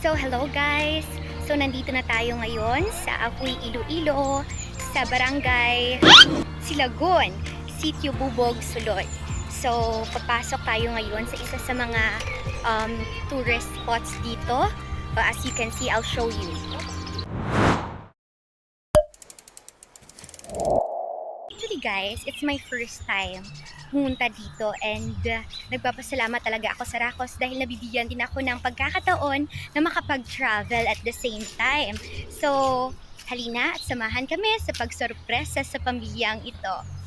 So, hello guys! So, nandito na tayo ngayon sa Apuy Iloilo, sa Barangay Silagon, Sitio Bubog, Sulod. So, papasok tayo ngayon sa isa sa mga um, tourist spots dito. But as you can see, I'll show you. Actually guys, it's my first time pumunta dito and uh, nagpapasalamat talaga ako sa Rakos dahil nabibigyan din ako ng pagkakataon na makapag-travel at the same time. So, halina at samahan kami sa pagsorpresa sa pamilyang ito.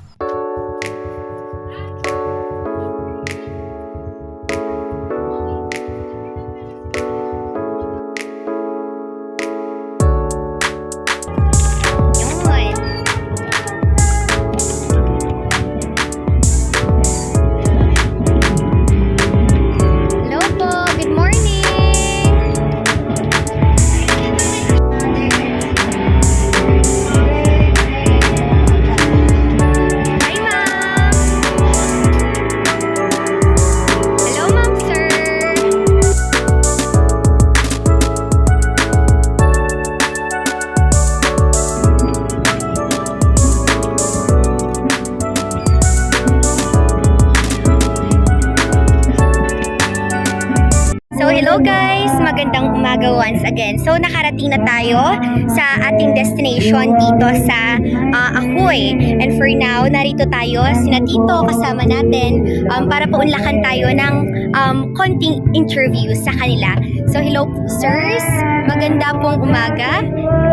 Hello guys! Magandang umaga once again. So nakarating na tayo sa ating destination dito sa ah, Ahoy. And for now, narito tayo, sina Tito kasama natin um, para paunlakan tayo ng um, konting interview sa kanila. So hello po sirs! Maganda pong umaga.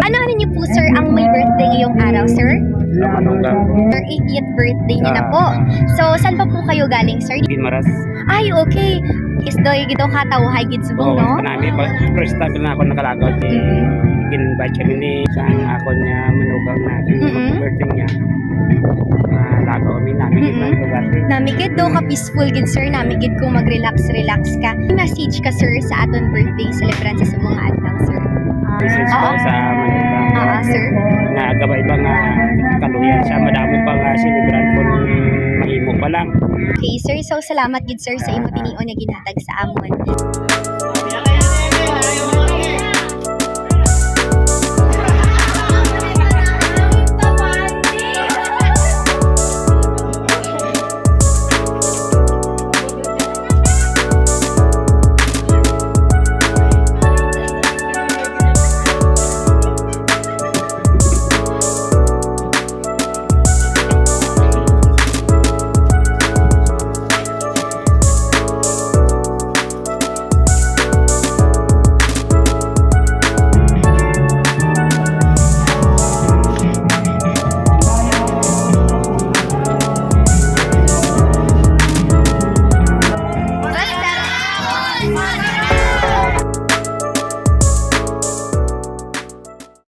Ano ano niyo po sir ang may birthday ngayong araw sir? Manugang. Your 80th birthday niyo na po. So saan pa po kayo galing sir? Ginmaras. Ay okay. Isdoy gito katawhay gid subong no? Kanami pa. First time na ako nakalagaw. Mm. Gin-invite siya ni saan ako niya manugang na Mm-mm. birthday niya. Nalagaw kami namin. Mm-mm. Mm lugar. Namigid do ka peaceful gid sir, namigid kung mag-relax-relax ka. May Message ka sir sa aton birthday celebrant sa mga adlaw sir. Message ko Oo. sa manugang. Sir. Na gabay ba nga kaluyan siya. Madamo pa nga sinibran ko mahimo pa lang. Okay sir, so salamat gid sir sa imo tinion nga ginhatag sa amon.